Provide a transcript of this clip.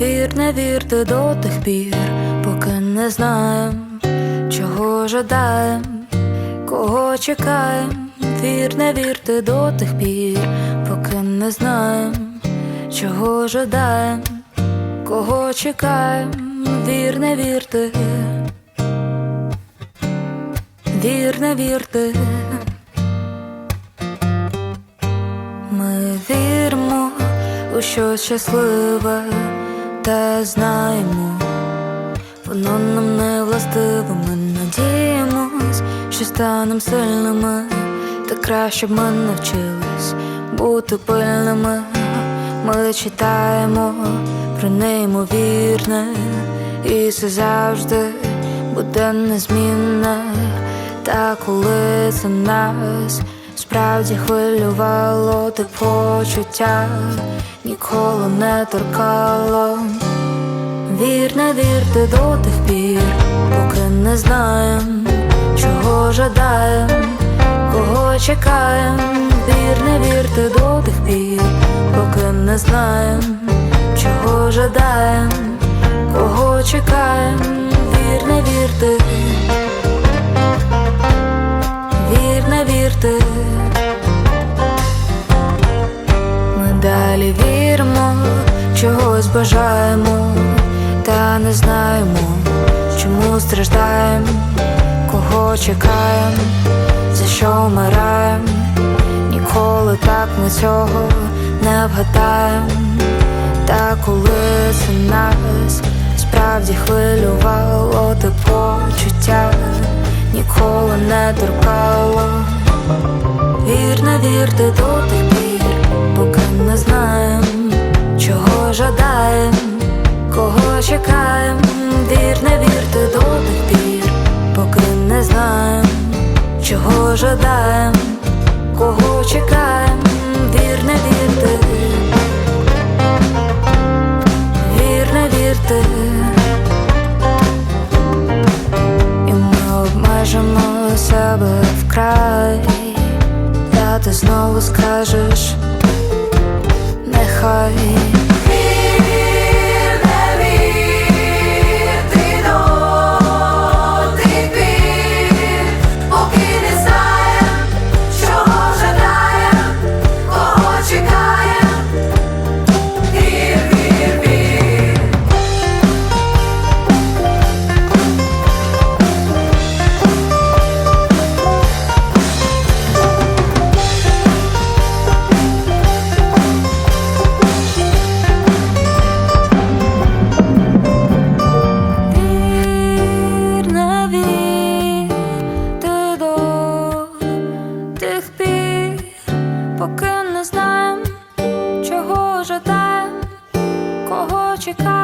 Вір, не вірте до тих пір, поки не знаєм, чого жадаєм, кого чекаєм. Вір, не вірте до тих пір, поки не знаєм, чого жадаєм, кого чекаєм. Вір, не вірте, вір, не вірте. Ми віримо у щось щасливе, та знаємо, воно нам не властиве. Ми надіємось, що станем сильними, та краще б ми навчились бути пильними. Ми читаємо про неймовірне, і це завжди буде незмінне. Та коли це нас справді хвилювало, те почуття ніколи не торкало. Вір, не вірте до тих пір, поки не знаєм, чого жадаєм, кого чекаєм. Вір, не вірте до тих пір, поки не знаєм, чого жадаєм, кого чекаєм. Вір, не вірте. Вір, не вірте, віримо, чогось бажаємо, та не знаємо, чому страждаємо, кого чекаємо, за що вмираємо, ніколи так ми цього не вгадаємо, та коли це нас справді хвилювало те почуття ніколи не торкало. Вір, не вірте до тих чекаєм. Вір, не вірте до тих пір, поки не знаєм, чого жадаєм, кого чекаєм. Вір, не вірте, вір, не вірте. І ми обмежимо себе вкрай, та ти знову скажеш, нехай. criticar.